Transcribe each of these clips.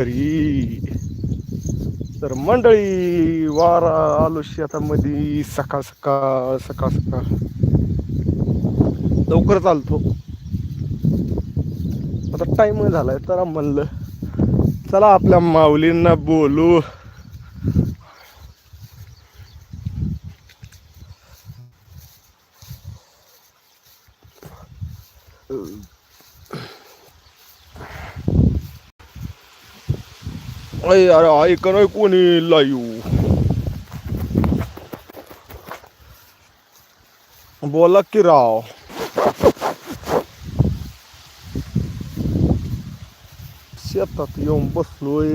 तरी. तर मंडळी वारा आलो शेतामध्ये. सकाळ सकाळ सकाळ सकाळ. लवकर चालतो. आता टाइम झालाय तर म्हणलं. चला आपल्या माऊलींना बोलू. अरे अरे ऐक नाही कोणी लाईव बोला की राव शेतात येऊन बसलोय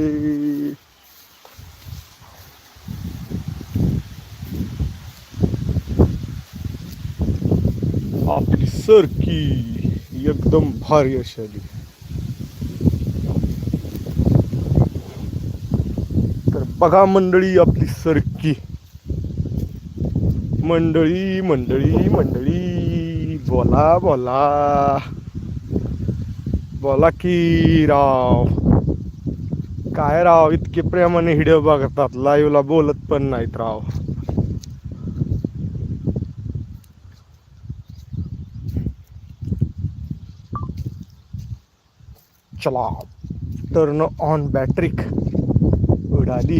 आपली सरकी एकदम भारी अशी आली. बघा मंडळी आपली सरकी. मंडळी मंडळी मंडळी. बोला बोला. बोला की राव. काय राव इतके प्रेमाने हिडिओ बघतात. लाईव्हला बोलत पण नाहीत राव. चला. टर्न ऑन बॅटरिक उडाली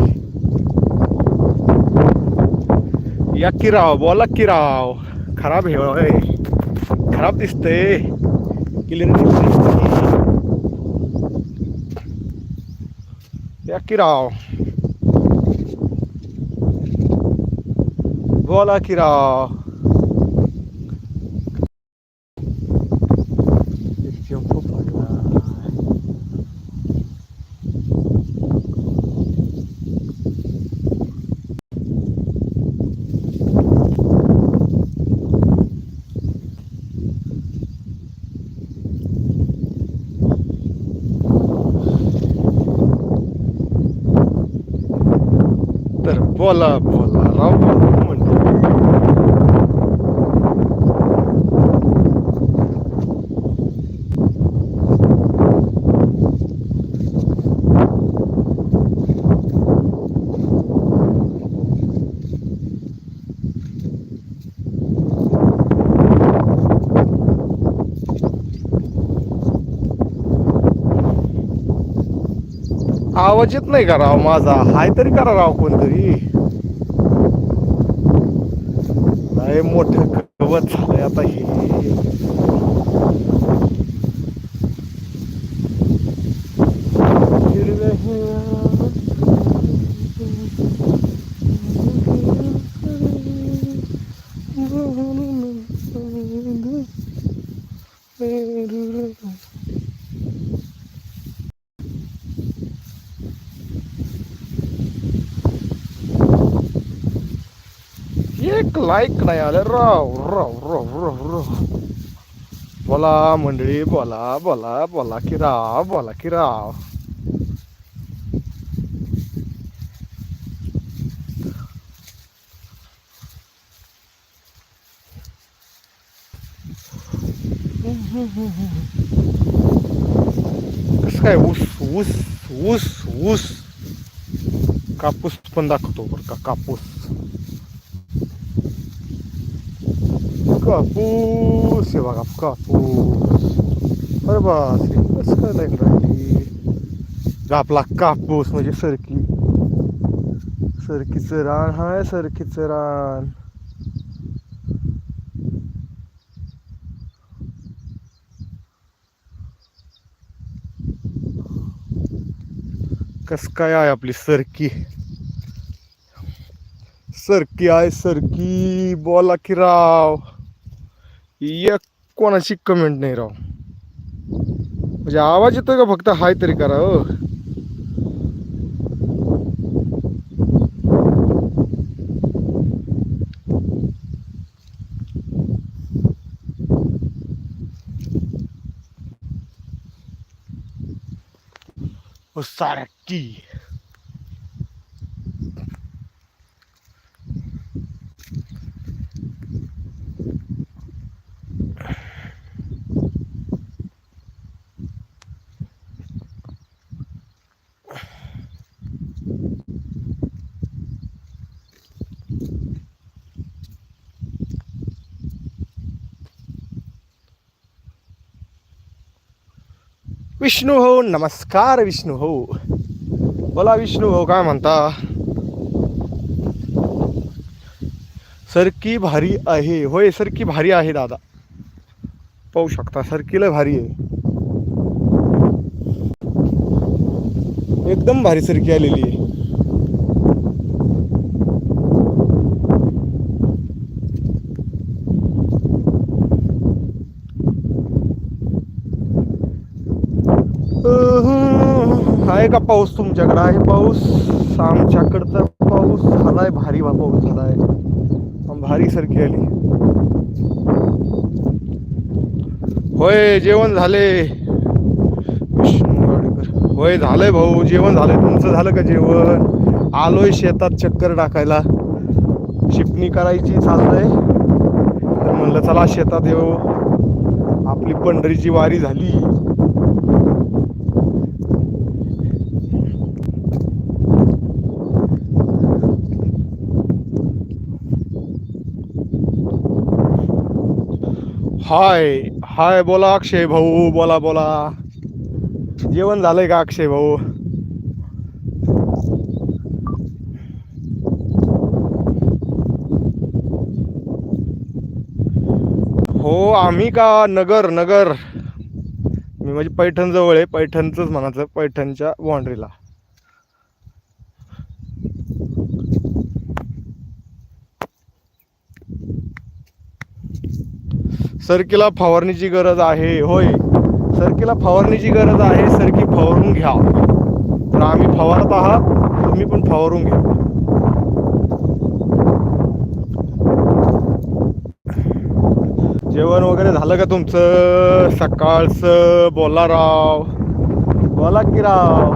या की राव बोला की राव खराब हे होय. खराब दिसतंय. क्लिअर दिसतंय या की राव बोला की राव टेम्पो पडला तर बोला बोला राव बोला म्हणजे आवाज येत नाही का राव माझा? हाय तरी करा राव कोणतरी. लय मोठं गवत झालंय आता हे हिरव्या हिरव्या एक नाही आलं राव राव राव राव राव. बोला मंडळी बोला बोला बोला की राव बोला की राव. कसं काय ऊस ऊस ऊस ऊस? कापूस पण दाखवतो बरं का कापूस. कापूस हे बघा कापूस अरे बास कसं काय लाईन राहिली आपला कापूस म्हणजे सरकी सरकीचं रान हाय सरकीचं रान कस काय आहे आपली सरकी सरकी आहे सरकी बोला की राव एक कोणाची कमेंट नाही राव. म्हणजे आवाज येतोय का फक्त? हाय तरी करा हो. ओ विष्णू हो नमस्कार विष्णू हो बोला विष्णू हो काय म्हणता सरकी भारी आहे होय सरकी भारी आहे दादा पाहू शकता सरकीला भारी आहे एकदम भारी सरकी आलेली आहे आहे का पाऊस तुमच्याकडे? आहे पाऊस. आमच्याकडं तर पाऊस झालाय भारी भा- पाऊस झालाय भारी सारखी आली. होय जेवण झाले. होय झालंय भाऊ जेवण झालंय. तुमचं झालं का जेवण? आलोय शेतात चक्कर टाकायला. शिपणी करायची चाललंय. तर म्हणलं चला शेतात येऊ. आपली पंढरीची वारी झाली. हाय हाय बोला अक्षय भाऊ बोला बोला. जेवण झालंय का अक्षय भाऊ? हो आम्ही का? नगर नगर. मी म्हणजे पैठण जवळ आहे पैठणचंच म्हणायचं पैठणच्या बाउंड्रीला सरकीला फवारणीची गरज आहे होय. सरकीला फवारणीची गरज आहे सरकी फवारून घ्या. तर आम्ही फवारत आहात तुम्ही पण फवारून घ्या. जेवण वगैरे झालं का तुमचं? सकाळचं बोला राव बोला की राव.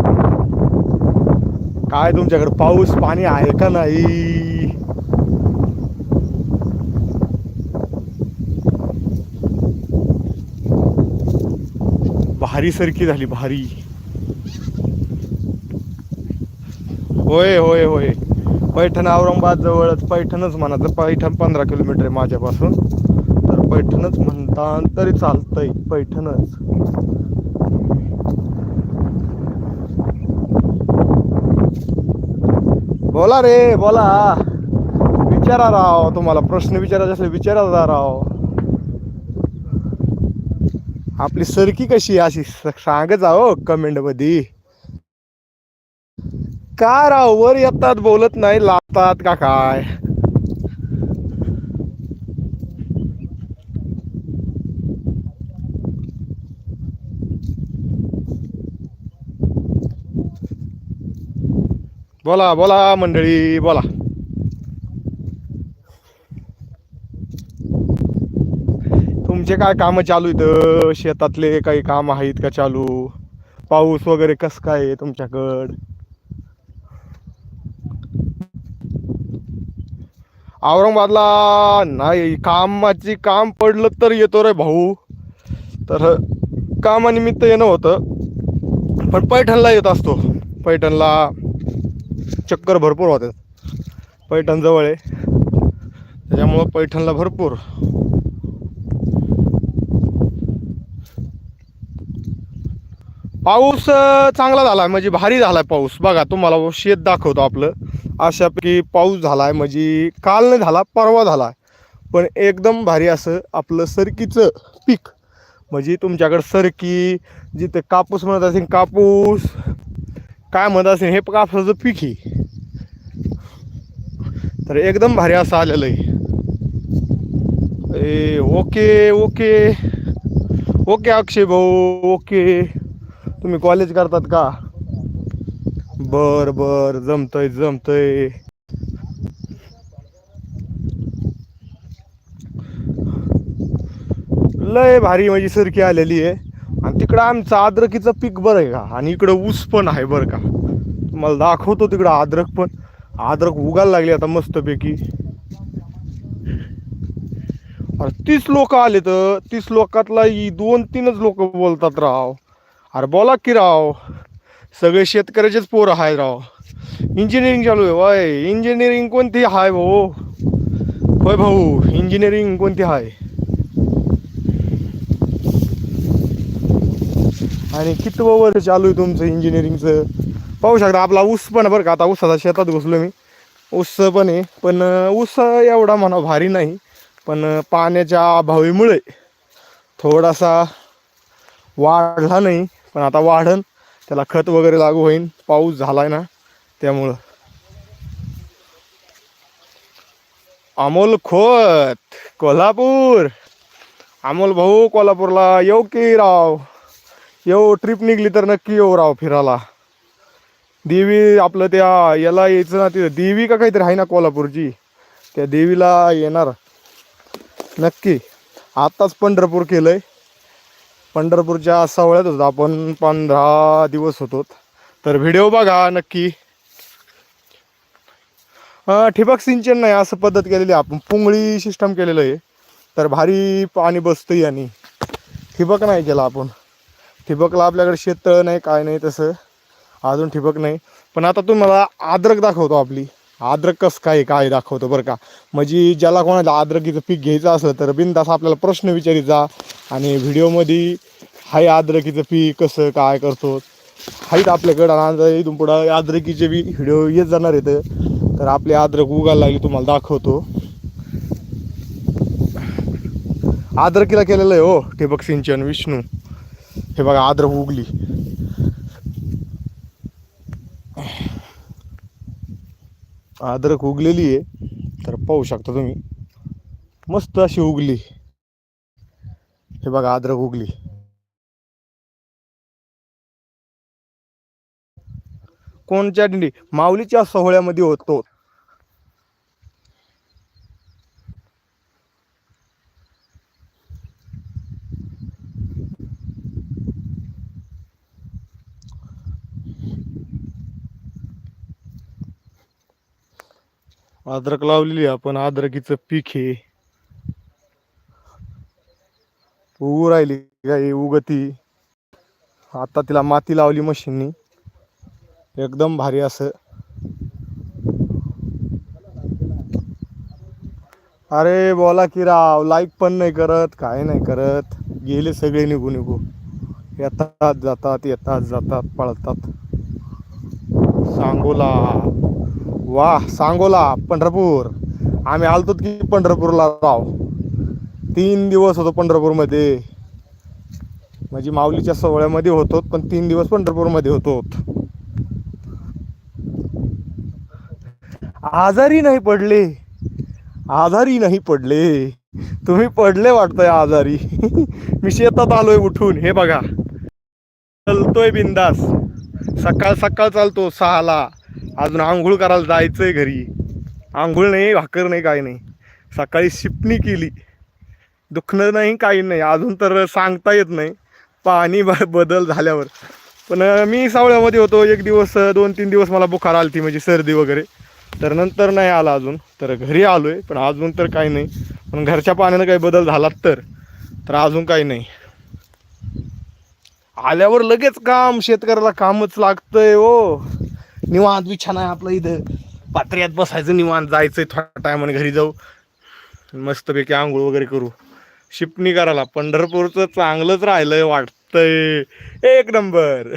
काय तुमच्याकडे? पाऊस पाणी आहे का नाही? भारी सरकी झाली भारी. होय होय होय. पैठण औरंगाबाद जवळच पैठणच म्हणायचं. पैठण पंधरा किलोमीटर आहे माझ्यापासून. तर पैठणच म्हणता तरी चालतंय पैठणच. बोला रे बोला. विचारा राव तुम्हाला प्रश्न विचारायचे असले विचारा जा राव. आपली सरकी कशी आहे अशी? स- सांगत जाओ हो कमेंटमध्ये का राव वर येतात बोलत नाही लावतात का काय? बोला बोला मंडळी बोला. तुमचे काय काम चालू इथं शेतातले काही काम आहेत का चालू? पाऊस वगैरे कस काय आहे तुमच्याकड? औरंगाबादला नाही कामाची काम पडलं तर येतो रे भाऊ. तर कामानिमित्त येणं होतं. पण पैठणला येत असतो. पैठणला चक्कर भरपूर होतात. पैठण जवळ आहे. त्याच्यामुळं पैठणला भरपूर. पाऊस चांगला झाला आहे म्हणजे भारी झाला आहे पाऊस. बघा तुम्हाला शेत दाखवतो आपलं. अशापैकी पाऊस झाला आहे म्हणजे काल नाही झाला परवा झाला. आहे पण एकदम भारी असं आपलं सरकीचं पीक. म्हणजे तुमच्याकडं सरकी जिथे कापूस म्हणत असेल कापूस काय म्हणत असेल हे कापसाचं पीक आहे. तर एकदम भारी असं आलेलं आहे. ए ओके ओके. ओके अक्षय भाऊ ओके. तुम्ही कॉलेज करतात का? बर बर जमतय जमतय. लय भारी म्हणजे सरकी आलेली आहे. आणि तिकडं आमचं अद्रकीचं पीक बरं आहे का? आणि इकडं ऊस पण आहे बरं का? तुम्हाला दाखवतो तिकडं अद्रक पण. अद्रक उगायला लागली आता मस्तपैकी. अरे तीस लोक आले तर तीस लोकातला दोन तीनच लोक बोलतात राव. अरे बोला की राव सगळे शेतकऱ्याचेच पोरं आहे राव. इंजिनिअरिंग चालू आहे वय. इंजिनिअरिंग कोणती हाय भाऊ? होय भाऊ इंजिनिअरिंग कोणती हाय? आणि किती वर्ष चालू आहे तुमचं इंजिनिअरिंगचं पाहू शकता आपला ऊस पण बरं का. आता ऊसाचा शेतात घुसलो मी. ऊस पण आहे पण ऊस एवढा म्हणा भारी नाही पण पाण्याच्या अभावीमुळे थोडासा वाढला नाही. पण आता वाढन त्याला खत वगैरे लागू होईन. पाऊस झालाय ना त्यामुळं. अमोल खोत कोल्हापूर. अमोल भाऊ कोल्हापूरला. येऊ की राव? येऊ ट्रिप निघली तर नक्की येऊ राव फिरायला. देवी आपलं त्या याला यायचं ना तिथं. देवी का काहीतरी आहे ना कोल्हापूरची? त्या देवीला येणार. नक्की. आत्ताच पंढरपूर केलंय. पंढरपूरच्या सवळ्यात होतो. आपण पंधरा दिवस होतो तर व्हिडिओ बघा नक्की. ठिबक सिंचन नाही असं पद्धत केलेली आहे. आपण पुंगळी सिस्टम केलेलं आहे. तर भारी पाणी बसतंय आणि ठिबक नाही केला आपण. ठिबकला आपल्याकडे शेततळ नाही काय नाही तसं. अजून ठिबक नाही. पण आता तुम्हाला आद्रक दाखवतो आपली. आद्रक कसं काय काय दाखवतो बरं का. म्हणजे ज्याला कोणाला अद्रकीचं पीक घ्यायचं असलं तर बिनतास आपल्याला प्रश्न विचारित जा. आणि व्हिडिओमध्ये हाय आद्रकीचं पीक कसं काय करतो. हाईत आपल्याकडं आणि इथून पुढं आद्रकीचे बी व्हिडिओ येत जाणार आहेत. तर आपली आद्रक उगायला लागली तुम्हाला दाखवतो. आद्रकीला केलेलं आहे हो ठिबक सिंचन विष्णू. हे बघा आद्रक उगली. आद्रक उगलेली आहे. तर पाहू शकता तुम्ही. मस्त अशी उगली. हे बघा अद्रक उगली. कोणच्या दिंडी? माऊलीच्या सोहळ्यामध्ये होतो. अद्रक लावलेली आहे आपण. अद्रकीचं पीक हे उगू राहिली काही उगती. आता तिला माती लावली मशीननी. एकदम भारी असं. अरे बोला की राव लाईक पण नाही करत काय नाही करत. गेले सगळे निघू निघू. येतात जातात येतात जातात पळतात. सांगोला. वा सांगोला पंढरपूर. आम्ही आलतो की पंढरपूरला राव. तीन दिवस होतो पंढरपूरमध्ये. माझी माऊलीच्या सोहळ्यामध्ये होतो पण तीन दिवस पंढरपूरमध्ये होतो. आजारी नाही पडले. आजारी नाही पडले. तुम्ही पडले वाटतंय आजारी. मी शेतात आलोय उठून हे बघा. चलतोय बिंदास. सकाळ सकाळ चालतो सहाला. अजून आंघोळ करायला जायचंय घरी. आंघोळ नाही भाकर नाही काही नाही. सकाळी शिपणी केली. दुखणं नाही काही नाही. अजून तर सांगता येत नाही. पाणी ब बदल झाल्यावर. पण मी सावळ्यामध्ये होतो. एक दिवस दोन तीन दिवस मला बुखार आलती म्हणजे सर्दी वगैरे. तर नंतर नाही आला अजून. तर घरी आलो आहे पण अजून तर काही नाही. पण घरच्या पाण्यानं काही बदल झाला तर तर अजून काही नाही. आल्यावर लगेच काम शेतकऱ्याला कामच लागतंय ओ निवांत बिछाना आहे आपलं इथं. पात्र्यात बसायचं निवांत जायचंय थोड्या टायमाने घरी जाऊ. मस्तपैकी आंघोळ वगैरे करू. शिपणी करायला. पंढरपूरचं चांगलंच राहिलंय वाटतंय. एक नंबर.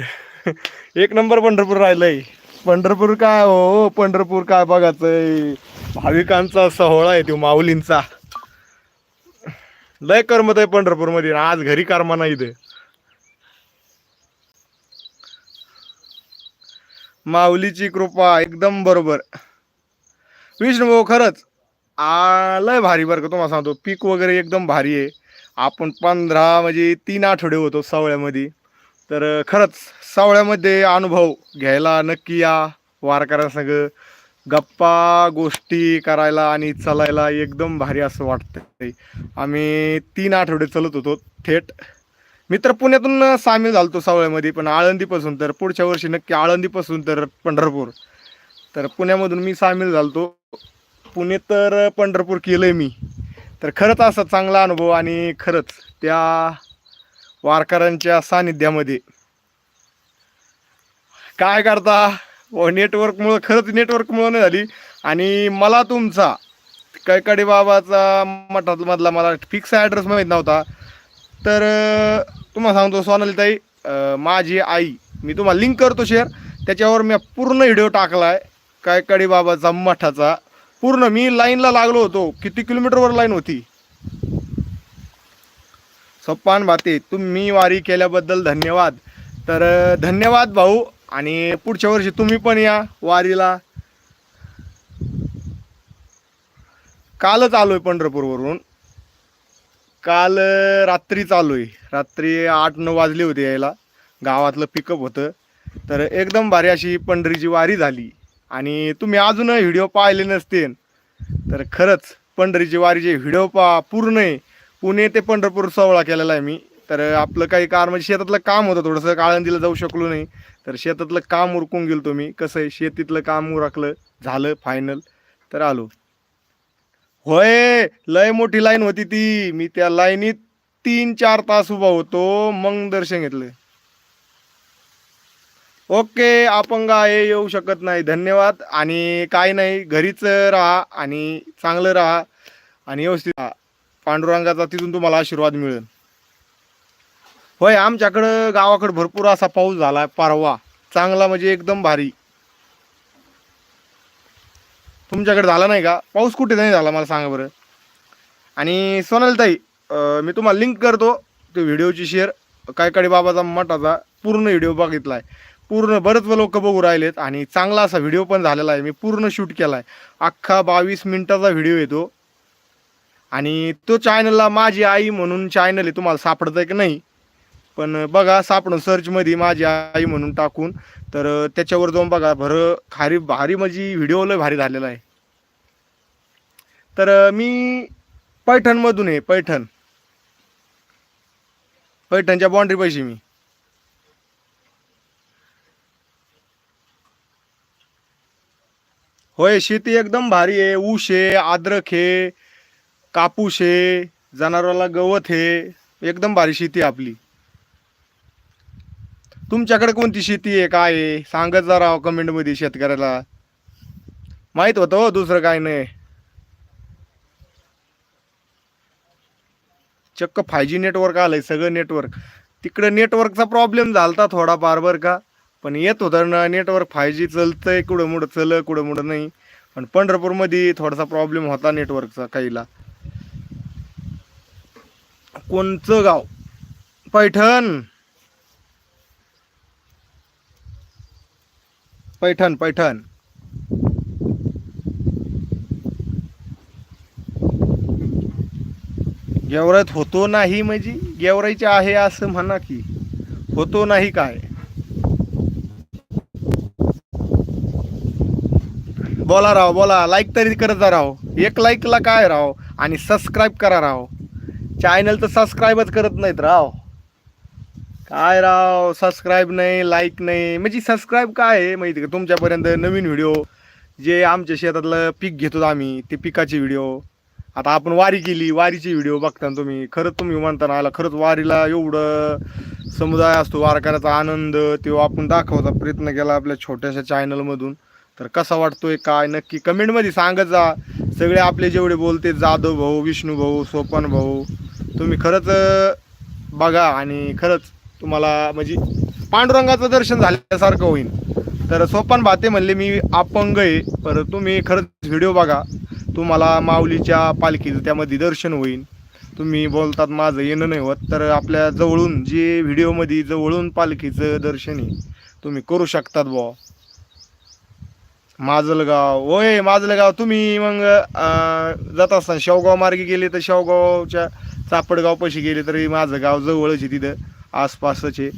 एक नंबर पंढरपूर राहिलंय. पंढरपूर काय हो? पंढरपूर काय बघायचंय? भाविकांचा सोहळा आहे तो माऊलींचा. लय करमत आहे पंढरपूरमध्ये. आज घरी कर्मा नाही इथे. माऊलीची कृपा एकदम बरोबर. विष्णू भाऊ खरंच? आ लय भारी बरं का तुम्हाला सांगतो. पीक वगैरे एकदम भारी आहे. आपण पंधरा म्हणजे तीन आठवडे होतो सावळ्यामध्ये. तर खरंच सावळ्यामध्ये अनुभव घ्यायला नक्की या वारकऱ्यांसंग. गप्पा गोष्टी करायला आणि चालायला एकदम भारी असं वाटतं आम्ही तीन आठवडे चलत होतो थेट. मी तर पुण्यातून सामील झालतो सावळ्यामध्ये पण आळंदीपासून तर पुढच्या वर्षी नक्की आळंदीपासून तर पंढरपूर. तर पुण्यामधून मी सामील झालतो. पुणे तर पंढरपूर केलं आहे मी. तर खरंच असा चांगला अनुभव आणि खरंच त्या वारकऱ्यांच्या सानिध्यामध्ये काय करता? व नेटवर्कमुळं खरंच नेटवर्कमुळं नाही झाली. आणि मला तुमचा कैकाडी बाबाचा मठातमधला मला फिक्स ॲड्रेस माहीत नव्हता. तर तुम्हाला सांगतो सोनालीताई माझी आई मी तुम्हाला लिंक करतो शेअर त्याच्यावर मी पूर्ण व्हिडिओ टाकला आहे कायकडी बाबाचा मठाचा. पूर्ण मी लाईनला लागलो होतो. किती किलोमीटरवर लाईन होती? सप्पान भाते तुम्ही वारी केल्याबद्दल धन्यवाद. तर धन्यवाद भाऊ. आणि पुढच्या वर्षी तुम्ही पण या वारीला. कालच आलोय पंढरपूरवरून. काल रात्री चालू आहे रात्री आठ नऊ वाजले होते यायला. गावातलं पिकअप होतं. तर एकदम भारी अशी पंढरीची वारी झाली. आणि तुम्ही अजून व्हिडिओ पाहिले नसते तर खरंच पंढरीची वारीचे व्हिडिओ पा पूर्ण आहे. पुणे ते पंढरपूर सोहळा केलेला आहे मी. तर आपलं काही कार म्हणजे शेतातलं काम होतं थोडंसं काळंदीला जाऊ शकलो नाही. तर शेतातलं काम उरकून गेलो तुम्ही कसं आहे शेतीतलं काम उरकलं झालं फायनल तर आलो. होय लय मोठी लाईन होती ती. मी त्या लाईनीत तीन चार तास उभा होतो मग दर्शन घेतलं. ओके अपंग आहे येऊ शकत नाही. धन्यवाद. आणि काय नाही घरीच राहा आणि चांगलं राहा आणि व्यवस्थित राहा. पांडुरंगाचा तिथून तुम्हाला आशीर्वाद मिळेल. होय आमच्याकडं गावाकडं भरपूर असा पाऊस झाला परवा. चांगला म्हणजे एकदम भारी. तुमच्याकडे झाला नाही का? पाऊस कुठे नाही झाला मला सांगा बरं. आणि सोनालताई ताई मी तुम्हाला लिंक करतो ते व्हिडिओची शेअर काय काळी बाबाचा मठाचा पूर्ण व्हिडिओ बघितला आहे पूर्ण बरेच लोक बघू राहिलेत आणि चांगला असा व्हिडिओ पण झालेला आहे. मी पूर्ण शूट केला आहे अख्खा बावीस मिनिटाचा व्हिडिओ येतो. आणि तो चॅनलला माझी आई म्हणून चॅनल आहे. तुम्हाला सापडत आहे की नाही? पण बघा सापडून सर्चमध्ये माझी आई म्हणून टाकून. तर त्याच्यावर जाऊन बघा. भर खारी भारी माझी म्हणजे व्हिडिओ लय भारी झालेला आहे. तर मी पैठणमधून आहे पैठण. पैठणच्या बाँड्री पैसे मी. होय शेती एकदम भारी आहे. ऊस आहे आद्रक आहे कापूस आहे जनावराला गवत आहे. एकदम भारी शेती आहे आपली. तुमच्याकडे कोणती शेती आहे काय आहे? सांगत जा राव कमेंटमध्ये शेतकऱ्याला. माहीत होतं हो दुसरं काय नाही. चक्क फाय जी नेटवर्क आलंय सगळं नेटवर्क तिकडं नेटवर्कचा प्रॉब्लेम झालता थोडाफार बरं का. पण येत होतं ना नेटवर्क फाय जी चलतंय कुठं मुडं चल कुठं मुडं नाही. पण पंढरपूरमध्ये थोडासा प्रॉब्लेम होता नेटवर्कचा काहीला. कोणचं गाव? पैठण. पैठण पैठण. गेवराईत होतो नाही म्हणजे गेवराईचे आहे असं म्हणा की होतो नाही काय? बोला राव बोला. लाईक तरी करत जा राव. एक लाईकला काय राव? आणि सबस्क्राईब करा राव. चॅनल तर सबस्क्राईबच करत नाहीत राव. काय राव? सबस्क्राईब नाही लाईक नाही. म्हणजे सबस्क्राईब काय आहे माहिती का? तुमच्यापर्यंत नवीन व्हिडिओ जे आमच्या शेतातलं पीक घेतो आम्ही ते पिकाचे व्हिडिओ आता आपण वारी केली वारीची व्हिडिओ बघता तुम्ही. खरंच तुम्ही म्हणता ना आला खरंच वारीला एवढं समुदाय असतो वारकऱ्याचा आनंद तो आपण दाखवता प्रयत्न केला आपल्या छोट्याशा चॅनलमधून तर कसा वाटतोय काय? नक्की कमेंटमध्ये सांगत जा. सगळे आपले जेवढे बोलते जाधव भाऊ विष्णू भाऊ सोपान भाऊ तुम्ही खरंच बघा आणि खरंच तुम्हाला म्हणजे पांडुरंगाचं दर्शन झाल्यासारखं होईल तर सोपान भाते म्हणले मी अपंग आहे पर तुम्ही खरंच व्हिडिओ बघा. तुम्हाला माऊलीच्या पालखीचं त्यामध्ये दर्शन होईल तुम्ही बोलतात माझं येणं नाही होत. तर आपल्या जवळून जे व्हिडिओमध्ये जवळून पालखीचं दर्शन आहे तुम्ही करू शकतात बुवा. माजलगाव. होय माजलगाव तुम्ही मग जाता जात असताना शेवगाव मार्गे गेले तर शेवगावच्या चापडगाव पशी गेले तरी माझं गाव जवळच आहे तिथं आसपासच आहे.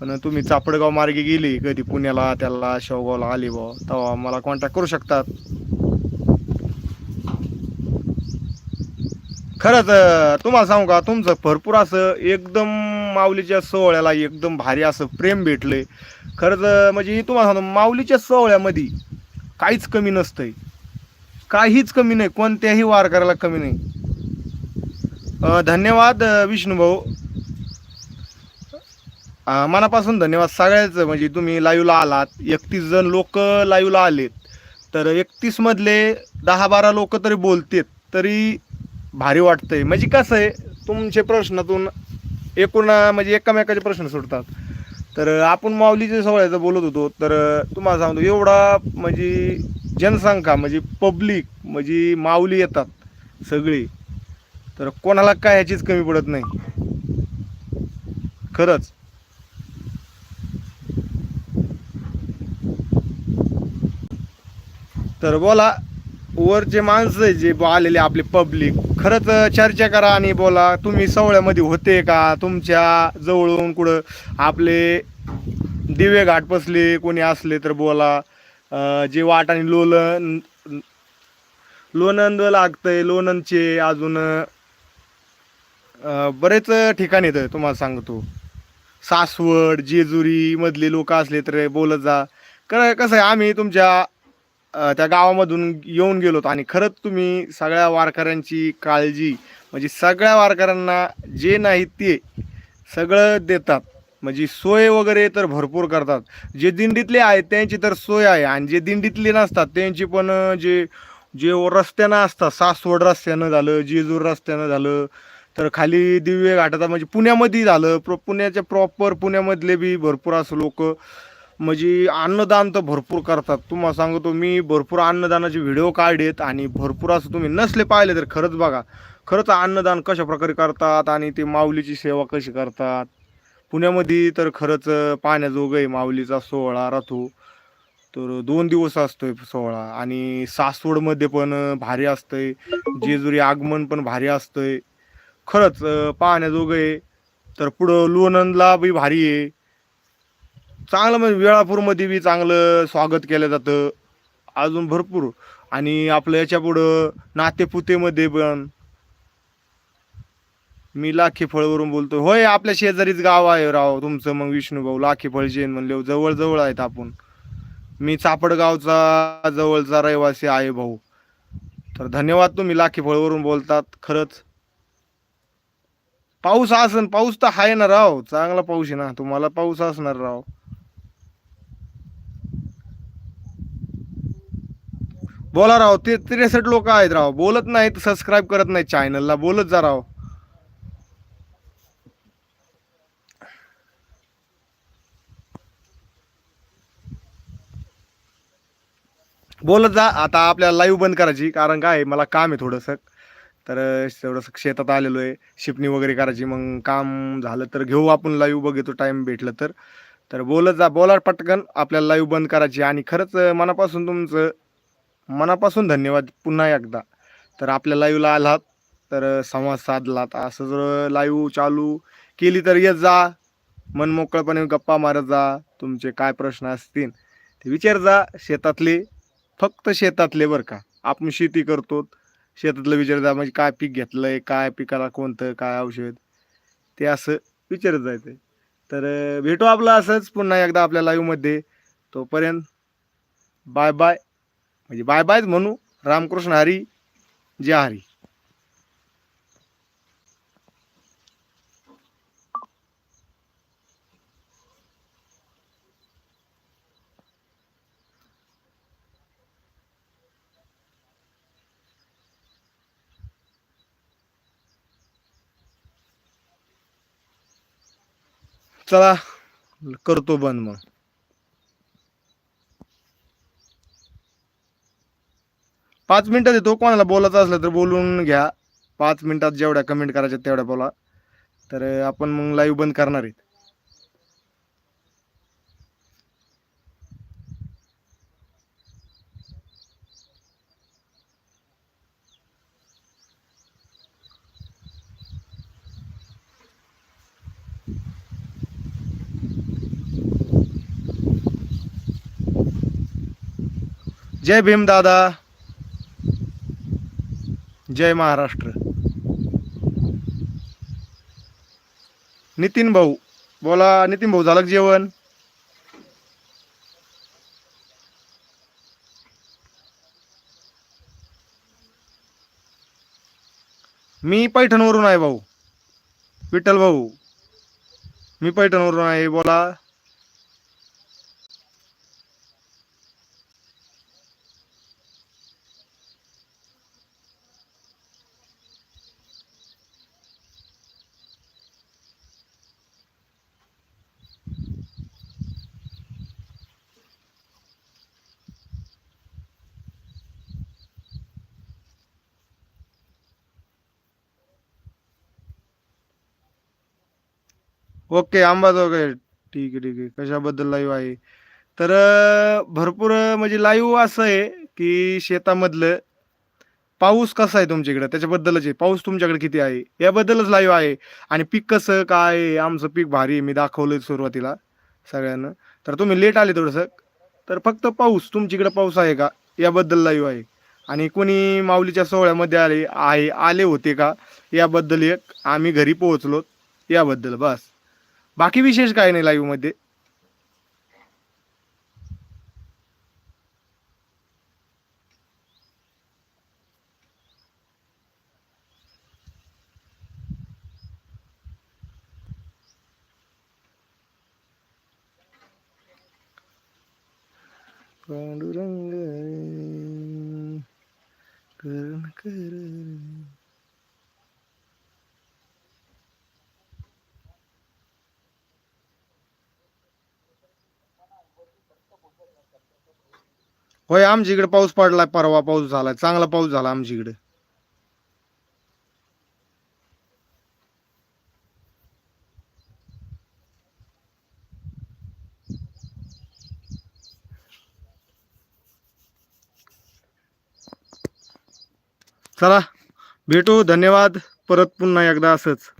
पण तुम्ही चापडगाव मार्गे गेले कधी पुण्याला त्याला शेवगावला आले बा तेव्हा मला कॉन्टॅक्ट करू शकतात. खरंच तुम्हाला सांगू का तुमचं भरपूर असं एकदम माऊलीच्या सोहळ्याला एकदम भारी असं प्रेम भेटलंय. खरंच म्हणजे तुम्हाला सांगतो माऊलीच्या सोहळ्यामध्ये काहीच कमी नसतंय. काहीच कमी नाही कोणत्याही वार करायला कमी नाही. धन्यवाद विष्णूभाऊ. मनापासून धन्यवाद. सगळ्याच म्हणजे तुम्ही लाईव्हला आलात. एकतीस जण लोक लाईव्हला आलेत. तर एकतीसमधले दहा बारा लोक तरी बोलतेत तरी भारी वाटतंय. म्हणजे कसं आहे तुमचे प्रश्नातून एकूण म्हणजे एकमेकाचे प्रश्न सुटतात तर आपण माऊलीच्या सोहळ्याचं बोलत होतो तर तुम्हाला सांगतो एवढा म्हणजे जनसंख्या म्हणजे पब्लिक म्हणजे माऊली येतात सगळी. तर कोणाला काय ह्याचीच कमी पडत नाही. खरंच. तर बोला वरचे माणसं आहे जे आलेले आपले पब्लिक खरंच चर्चा करा आणि बोला तुम्ही सवळ्यामध्ये होते का? तुमच्या जवळून कुठं आपले दिवे घाट बसले कोणी असले तर बोला. जे वाट आणि लोलन लोणंद लागतंय लोणंदचे अजून बरेच ठिकाण येतं तुम्हाला सांगतो. सासवड जेजुरी मधले लोक असले तर बोलत जा. कसं आहे आम्ही तुमच्या त्या गावामधून येऊन गेलोत आणि खरंच तुम्ही सगळ्या वारकऱ्यांची काळजी म्हणजे सगळ्या वारकऱ्यांना जे नाही ते सगळं देतात. म्हणजे सोय वगैरे तर भरपूर करतात. जे दिंडीतले आहेत त्यांची तर सोय आहे. आणि जे दिंडीतले नसतात त्यांची पण जे जे रस्त्यानं असतात सासवड रस्त्यानं झालं जेजूर रस्त्यानं झालं तर खाली दिव्य घाटात म्हणजे पुण्यामध्ये झालं. प्र पुण्याच्या प्रॉपर पुण्यामधले बी भरपूर असं लोक म्हणजे अन्नदान तर भरपूर करतात. तुम्हाला सांगतो मी भरपूर अन्नदानाचे व्हिडिओ काढलेत आणि भरपूर असं तुम्ही नसले पाहिले तर खरंच बघा. खरंच अन्नदान कशा प्रकारे करतात आणि ते माऊलीची सेवा कशी करतात? पुण्यामध्ये तर खरंच पाहण्याजोगं आहे माऊलीचा सोहळा राहतो तर दोन दिवस असतोय सोहळा आणि सासवडमध्ये पण भारी असतंय. जेजुरी आगमन पण भारी असतंय. खरंच पाहण्याजोगं आहे. तर पुढं लोणंदला बी भारी आहे. चांगलं म्हणजे वेळापूरमध्ये बी चांगलं स्वागत केलं जातं. अजून भरपूर. आणि आपलं याच्या पुढं नातेपुतेमध्ये पण. मी लाखेफळवरून बोलतो. होय आपल्या शेजारीच गाव आहे राव तुमचं मग विष्णूभाऊ लाखी जैन म्हणले जवळ जवळ आहेत आपण. मी चापडगावचा जवळचा रहिवासी आहे भाऊ. तर धन्यवाद तुम्ही लाखेफळवरून बोलतात खरंच. पाऊस असन पाऊस तर आहे ना राव. चांगला पाऊस आहे ना. तुम्हाला पाऊस असणार राव. बोला राव ते त्रेसष्ट लोक आहेत राव. बोलत नाहीत सबस्क्राईब करत नाही चॅनलला बोलत जा राव. बोलत जा. आता आपल्याला लाईव्ह बंद करायची कारण काय मला काम आहे थोडंसं. तर थोडंसं शेतात आलेलो आहे. शिपणी वगैरे करायची मग काम झालं तर घेऊ आपण लाईव्ह बघतो टाईम भेटलं तर. तर बोलत जा. बोला पटकन. आपल्याला लाईव्ह बंद करायची. आणि खरंच मनापासून तुमचं मनापासून धन्यवाद पुन्हा एकदा. तर आपल्या लाईव्हला आलात तर संवाद साधलात. असं जर लाईव्ह चालू केली तर येत जा. मन मोकळपणे गप्पा मारत जा. तुमचे काय प्रश्न असतील ते विचार जा. शेतातले फक्त शेतातले बरं का. आपण शेती करतो. शेतातलं विचार जा म्हणजे काय पीक घेतलं आहे काय पिकाला कोणतं काय औषध. ते असं विचारत जायचं तर भेटू आपलं असंच पुन्हा एकदा आपल्या लाईव्हमध्ये तोपर्यंत बाय बाय म्हणजे बाय बायच म्हणू रामकृष्ण हरी जय हरी. चला करतो बंद मग. पाच मिनिटात येतो कोणाला बोलायचं असलं तर बोलून घ्या. पाच मिनिटात जेवढ्या कमेंट करायच्या तेवढ्या बोला. तर आपण मग लाईव्ह बंद करणार आहेत. जय भीम दादा. जय महाराष्ट्र. नितीन भाऊ बोला नितीन भाऊ झालं जेवण? मी पैठणवरून आहे भाऊ. विठ्ठल भाऊ मी पैठणवरून आहे बोला. ओके आंबाजोग आहे. ठीक आहे ठीक आहे. कशाबद्दल लाईव्ह आहे? तर भरपूर म्हणजे लाईव्ह असं आहे की शेतामधलं पाऊस कसा आहे तुमच्याकडे? त्याच्याबद्दलच आहे. पाऊस तुमच्याकडे किती आहे? याबद्दलच लाईव्ह आहे. आणि पीक कसं काय आमचं पीक भारी आहे. मी दाखवलं सुरुवातीला सगळ्यांना. तर तुम्ही लेट आले थोडंसं. तर फक्त पाऊस तुमच्याकडे पाऊस आहे का? याबद्दल लाईव्ह आहे. आणि कोणी माऊलीच्या सोहळ्यामध्ये आले आहे आले होते का? याबद्दल एक आम्ही घरी पोहोचलो. याबद्दल बस. बाकी विशेष काय नाही लाईव्हमध्ये? पांडुरंग करण कर होय आमच्या इकडे पाऊस पडलाय परवा पाऊस झालाय. चांगला पाऊस झाला आमच्या इकडे. चला भेटू धन्यवाद. परत पुन्हा एकदा असंच.